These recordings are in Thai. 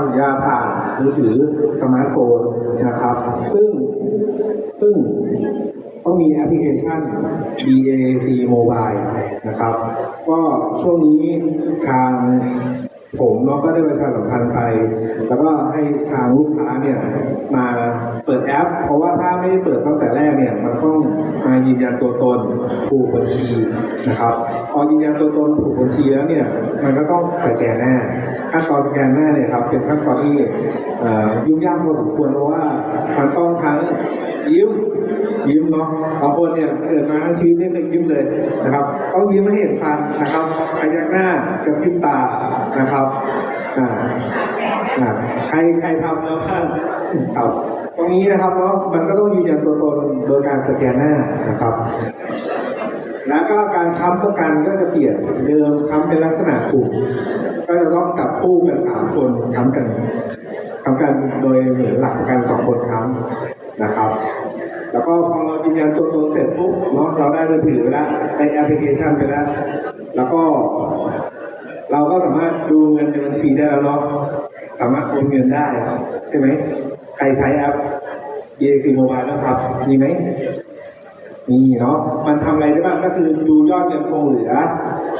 ำสัญญาผ่านมือถือสมาร์ทโฟนนะครับ ซึ่งซึ่งต้องมีแอปพลิเคชัน D A C Mobile นะครับ ก็ช่วงนี้ทางผมเนาะก็ได้ประชาสัมพันธ์ไป แล้วก็ให้ทางลูกค้าเนี่ยมาเปิด แอป เพราะว่าถ้าไม่ได้เปิดตั้งแต่แรกเนี่ย มันต้องมายืนยันตัวตนผูกบัญชีนะครับ พอยืนยันตัวตนผูกบัญชีแล้วเนี่ย มันก็ต้องสแกนหน้าขั้นตอนสแกนหน้าเนี่ยครับเป็นขั้นตอนที่ยุ่งยากพอสมควรเพราะว่ามันต้องทั้งยิ้มยิ้มเนาะบางคนเนี่ยเกิดมาทั้งชีวิตไม่เคยยิ้มเลยนะครับต้องยิ้มให้เห็นฟันนะครับพยักหน้ากับพริบตานะครับอ่าใครใครทำแล้วบ้างครับ รงนี้นะครับเนาะมันก็ต้องยืนยันตัวตนโดยการสแกนหน้านะครับ แล้วก็การค้ำประกันก็จะเปลี่ยนเดิมค้ำเป็นลักษณะกลุ่มก็จะต้องจับคู่กันสามคนค้ำกันค้ำกันโดยเหมือนหลักประกันสองคนค้ำนะครับ แล้วก็พอเรายืนยันตัวตนเสร็จปุ๊บเนาะเราได้มือถือไปแล้วได้แอปพลิเคชันไปแล้ว แล้วก็ เราก็สามารถดูเงินในบัญชีได้แล้วเนาะสามารถโอนเงินได้ใช่ไหม ใครใช้แอป EXC Mobile นะครับ มีไหม มีเนาะ มันทำอะไรได้บ้างก็คือดูยอดเงินคงเหลือ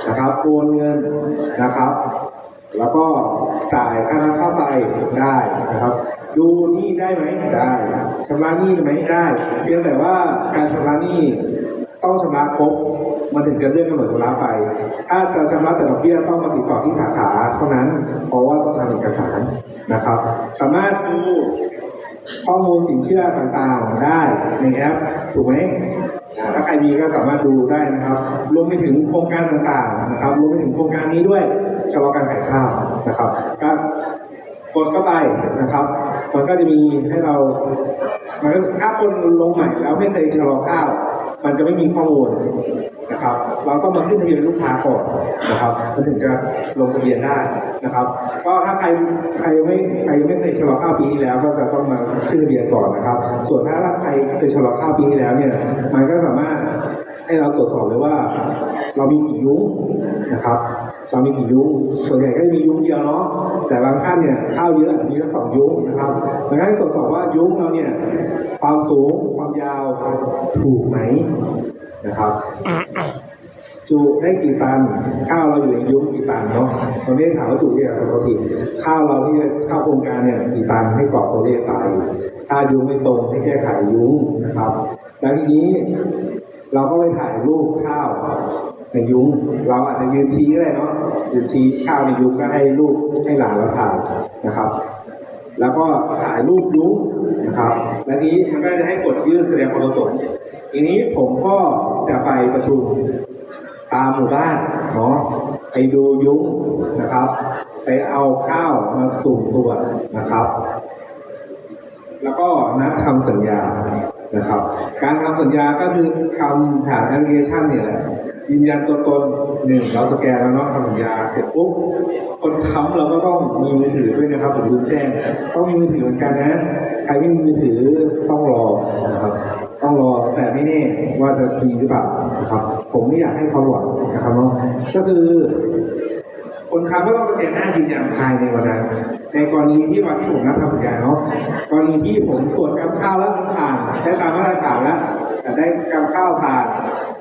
นะครับโอนเงินนะครับ แล้วก็จ่ายค่าน้ำค่าไฟได้นะครับ ดูหนี้ได้ไหมได้ชำระหนี้ไหมได้ เพียงแต่ว่าการชำระหนี้ต้องชำระครบ มันถึงจะเลื่อนกำหนดชำระไป ถ้าจะชำระแต่ดอกเบี้ยต้องมาติดต่อที่สาขาเท่านั้น เพราะว่าต้องทำเอกสารนะครับ สามารถดูข้อมูลสินเชื่อต่างๆได้ในแอปถูกไหมถ้าใครมีก็สามารถดูได้นะครับ รวมไปถึงโครงการต่างๆนะครับ รวมไปถึงโครงการนี้ด้วยชะลอการขายข้าวนะครับก็กดเข้าไปนะครับ มันก็จะมีให้เรามันถ้าคนลงใหม่แล้วไม่เคยชะลอข้าว มันจะไม่มีข้อมูลนะครับ เราต้องมาขึ้นทะเบียนลูกค้าก่อนนะครับมันถึงจะลงทะเบียนได้นะครับ ก็ถ้าใครใครไม่ใครยังไม่เคยฉลองข้าวปีที่แล้ว ก็จะต้องมาขึ้นทะเบียนก่อนนะครับ ส่วนถ้าใครเคยฉลองข้าวปีที่แล้วเนี่ย มันก็สามารถ ให้เราตรวจสอบเลยว่า เรามีกี่ยุ้งนะครับ เรามีกี่ยุ้งส่วนใหญ่ก็จะมียุ้งเดียวเนาะแต่บางท่านเนี่ยข้าวเยอะมีแค่สองยุ้งนะครับดังนั้นตรวจสอบว่ายุ้งเราเนี่ยความสูงความยาวถูกไหมนะครับจุได้กี่ตันข้าวเราอยู่ในยุ้งกี่ตันเนาะตอนนี้ถามว่าจุที่กับปกติข้าวเราที่เข้าโครงการเนี่ยกี่ตันให้กรอกตัวเลขไปถ้ายุ้งไม่ตรงให้แก้ไขยุ้งนะครับแล้วทีนี้ เราก็ไปถ่ายรูปข้าวในยุ้ง เราอาจจะยืนชี้ก็ได้เนาะยืนชี้ข้าวในยุ้งก็ให้ลูกให้หลานเราถ่ายนะครับ แล้วก็ถ่ายรูปยุ้งนะครับและทีนี้มันก็จะให้กดยื่นแสดงความประสงค์ทีนี้ผมก็จะไปประชุมตามหมู่บ้านเนาะไปดูยุ้งนะครับ ไปเอาข้าวมาสุ่มตรวจนะครับ แล้วก็นัดทำสัญญา นะครับ การทำสัญญาก็คือทำผ่านแอปพลิเคชันเนี่ยแหละยืนยันตัวตนหนึ่งเราสแกนแล้วเนาะทำสัญญาเสร็จปุ๊บคนค้ำเราก็ต้องมีมือถือด้วยนะครับผมลืมแจ้งต้องมีมือถือเหมือนกันนะใครไม่มีมือถือต้องรอนะครับต้องรอแต่ไม่แน่ว่าจะมีหรือเปล่านะครับผมไม่อยากให้ความหวังนะครับเนาะก็คือคนค้ำก็ต้องสแกนหน้ายืนยันภายในวันนั้น ในกรณีที่วันที่ผมนัดทำสัญญาเนาะกรณีที่ผมตรวจกำข้าวแล้วมันผ่านได้ตามมาตรฐานแล้วแต่ได้กำข้าวผ่าน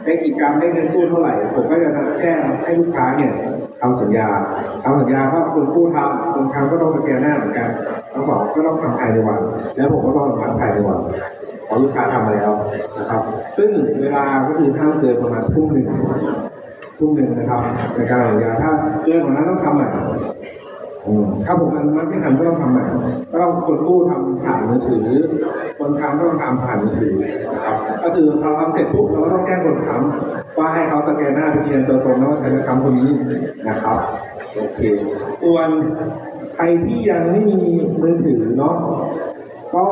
ได้กี่กรัมได้เงินกู้เท่าไหร่ ผมก็จะแจ้งให้ลูกค้าเนี่ยทำสัญญาทำสัญญาว่าคนกู้ทำคนค้ำก็ต้องสแกนหน้าเหมือนกันทั้งสองก็ต้องทำภายในวัน แล้วผมก็ต้องทำภายในวันของลูกค้าทำมาแล้วนะครับ ซึ่งเวลาก็คือห้ามเกินประมาณทุ่มหนึ่งทุ่มหนึ่งนะครับในการสัญญาถ้าเกินกว่านั้นต้องทำใหม่ อืมถ้าผมมันมันไม่ทันก็ต้องทำใหม่ก็ต้องคนกู้ทำผ่านมือถือ คนทำก็ต้องทำผ่านมือถือนะครับ ก็คือพอทำเสร็จปุ๊บเราก็ต้องแจ้งคนทำว่าให้เขาสแกนหน้าเป็นยืนยันตัวตนนะว่าใช้คนทำคนนี้นะครับโอเคส่วนใครที่ยังไม่มีมือถือเนาะก็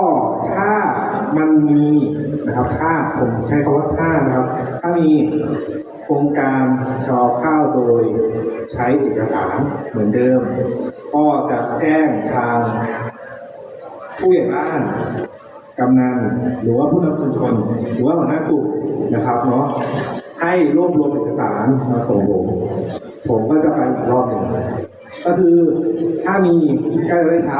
ถ้ามันมีนะครับถ้าผมใช้คำว่าถ้านะครับ ถ้ามี โครงการชอข้าวโดยใช้เอกสารเหมือนเดิม ก็จะแจ้งทางผู้ใหญ่บ้านกำนันหรือว่าผู้นำชุมชนหรือว่าหัวหน้ากลุ่มนะครับเนาะให้รวบรวมเอกสารมาส่งผมผมก็จะไปอีกรอบหนึ่งก็คือถ้ามีใก็จะได้ช้า